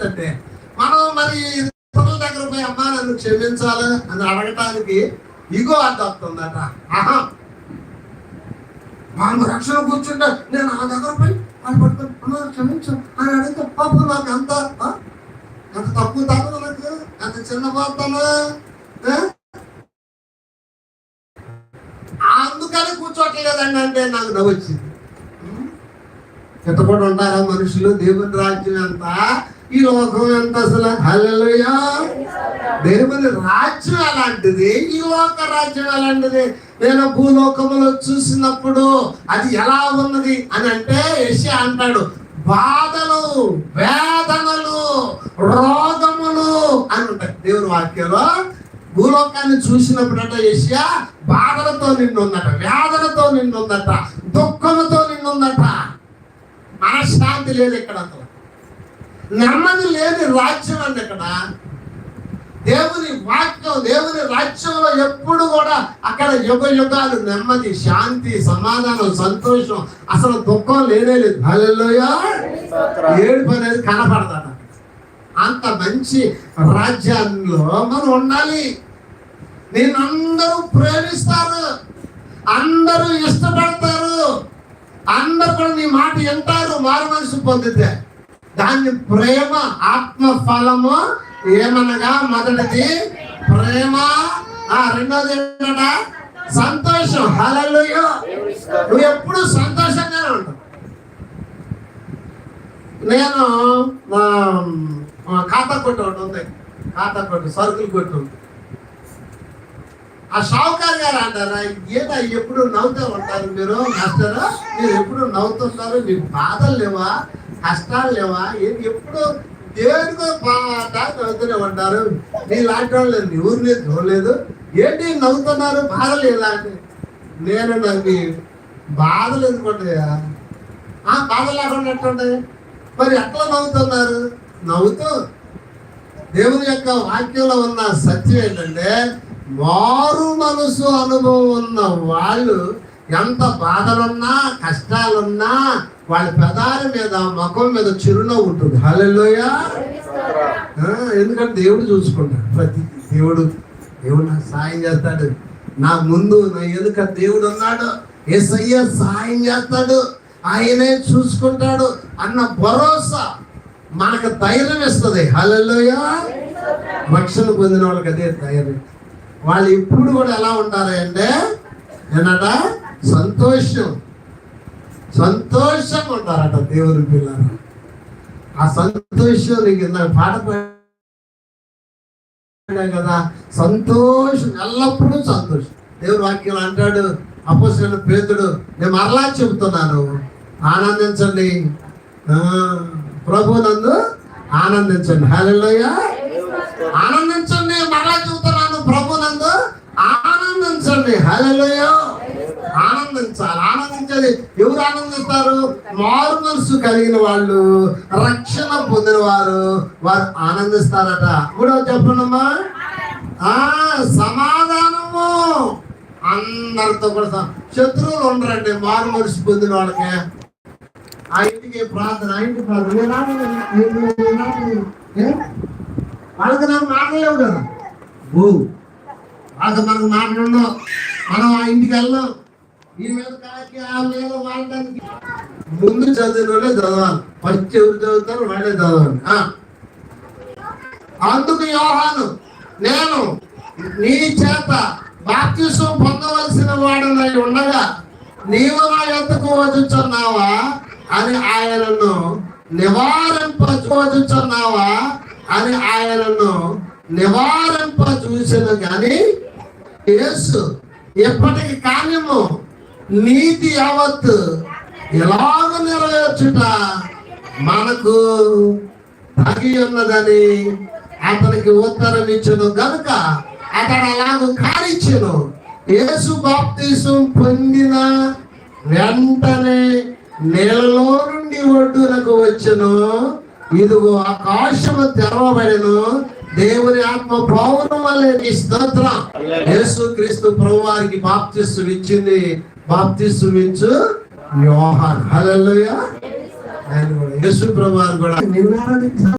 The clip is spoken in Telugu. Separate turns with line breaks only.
అంటే మనం మరి ఇతరుల దగ్గర పోయి అమ్మా నన్ను క్షమించాలి అని అడగటానికి ఇగో అడ్డొస్తుందట ఆహా. వాళ్ళు రక్షణ కూర్చుంటే నేను ఆ దగ్గర పోయి వాళ్ళు పట్టుకొని అమ్మా క్షమించు అని అడిగితే పాపం నాకు అంత ఆ? అంత తక్కువ తగ్గదు నాకు అంత చిన్న పోతాను అందుకని కూర్చోట్లేదండి అంటే నాకు నవ్వు వచ్చింది ఎత్తపడి ఉంటారా మనుషులు? దేవుని రాజ్యం అంతా ఈ లోకం ఎంత అసలు? హల్లెలూయా. దేవుని రాజ్యం అలాంటిది. ఈ లోక రాజ్యం అలాంటిది. నేను భూలోకములో చూసినప్పుడు అది ఎలా ఉన్నది అని అంటే యెషయా అంటాడు బాధలు వేదనలు రోగములు అని ఉంటాయి. దేవుని వాక్యంలో భూలోకాన్ని చూసినప్పుడు అంటే యెషయా బాధలతో నిన్నుందట వేదనతో నిన్నుందట దుఃఖముతో నిండుందట. మనశ్శాంతి లేదు ఇక్కడ నెమ్మది లేని రాజ్యం అండి ఇక్కడ. దేవుని వాక్యం దేవుని రాజ్యంలో ఎప్పుడు కూడా అక్కడ యుగ యుగాలు నెమ్మది శాంతి సమాధానం సంతోషం అసలు దుఃఖం లేనే లేదు. హల్లెలూయా! ఏడుపు అనేది కనపడదాట. అంత మంచి రాజ్యాల్లో మనం ఉండాలి. నేను అందరూ ప్రేమిస్తారు. అందరూ ఇష్టపడతారు. అందరు కూడా నీ మాట వింటారు. మారు మనసు పొందితే. దాన్ని ప్రేమ ఆత్మ ఫలము ఏమనగా మొదటిది ప్రేమ ఆ రెండోది ఏంటంట సంతోషం. హల్లెలూయా. నువ్వు ఎప్పుడు సంతోషంగానే ఉంటావు. నేను ఖాతా కొట్టు ఒకటి ఉంది. ఖాతా కొట్టు సరుకులు కొట్టు ఉంది. ఆ షావుకార్ గారు అంటారా ఏదా ఎప్పుడు నవ్వుతూ ఉంటారు మీరు? మాస్టర్ మీరు ఎప్పుడు నవ్వుతుంటారు? మీకు బాధలు లేవా? కష్టాలు లేవా? ఏంటి ఎప్పుడు దేనికో బాధ నవ్వుతూనే ఉంటారు నీ లాంటి వాళ్ళు ఎవరిని చూడలేదు ఏంటి నవ్వుతున్నారు? బాధలు ఇలాంటి నేను నాకు బాధలు ఎందుకుంటాయా? ఆ బాధ లేకుండా ఎట్లుంటాయి మరి ఎట్లా నవ్వుతున్నారు? నవ్వుతూ దేవుని యొక్క వాక్యంలో ఉన్న సత్యం ఏంటంటే మారు మనసు అనుభవం ఉన్న వాళ్ళు ఎంత బాధలున్నా కష్టాలున్నా వాళ్ళ పెదాల మీద ముఖం మీద చిరునవ్వు ఉంటుంది. హల్లెలూయా. ఎందుకంటే దేవుడు చూసుకుంటాడు. ప్రతి దేవుడు దేవుడు నాకు సాయం చేస్తాడు. నా ముందు నా ఎదుక దేవుడు ఉన్నాడు. ఏసయ్య సాయం చేస్తాడు. ఆయనే చూసుకుంటాడు అన్న భరోసా మనకు ధైర్యం ఇస్తుంది. హల్లెలూయా. రక్షణ పొందిన వాళ్ళకి అదే ధైర్యం. వాళ్ళు ఇప్పుడు కూడా ఎలా ఉంటారు అంటే ఏంటంటే సంతోషం. సంతోషం ఉంటారట దేవుని పిల్లలు. ఆ సంతోషం నీకు ఇందాక పాట పాడాం కదా సంతోషం ఎల్లప్పుడూ సంతోషం. దేవుడు వాక్యం అంటాడు అపోసిన పేతుడు నేను మరలా చెబుతున్నాను ఆనందించండి. ఆ, ప్రభు నందు ఆనందించండి. హలోయ ఆనందించండి మరలా చెబుతున్నాను ప్రభు నందు ఆనందించండి. హలోయ చాలా ఆనందించాలి ఎవరు ఆనందిస్తారు? మారు మనసు కలిగిన వాళ్ళు రక్షణ పొందిన వారు వారు ఆనందిస్తారట. కూడా చెప్పండమ్మా. ఆ సమాధానము. అందరితో కూడా శత్రువులు ఉండరండి. మారు మనసు పొందిన వాళ్ళకి. ఆ ఇంటికి ప్రార్థన ఆ ఇంటి ప్రార్థన. వాళ్ళకి నాకు మాట్లాడలేవు కదా. ఓ వాళ్ళకి మనకు మాటలు మనం ఆ ఇంటికి వెళ్ళాం ముందు చదివిన వాళ్ళే చదవాలి. ఫస్ట్ ఎవరు చదువుతారు వాళ్ళే చదవండి అందుకు యోహాను నేను నీ చేత బాప్తిసం పొందవలసిన వాడనై ఉండగా నీవు నా ఎంతకు వదుచున్నావా అని ఆయనను నివారింపచూచున్నావా అని ఆయనను నివారింప చూసిన కానీ యేసు ఎప్పటికి కార్యము నీతి యావత్తు ఎలాగ నెరవేర్చుట మనకు తగి ఉన్నదని అతనికి ఉత్తరం ఇచ్చును గనుక అతడు అలాగ కానిచ్చును. యేసు బాప్తీసం పొందిన వెంటనే నీళ్ళలో నుండి ఒడ్డునకు వచ్చును. ఇదిగో ఆకాశము తెరవబడిను. దేవుని ఆత్మ పౌరం వల్లే నీ స్తోత్రం. యేసు క్రీస్తు ప్రభు వారికి బాప్తిస్తు ఇచ్చింది బాప్తిస్తు ఇచ్చు యోహాన్. హల్లెలూయా. ఆయన కూడా. యేసు ప్రభు కూడా. నిన్ను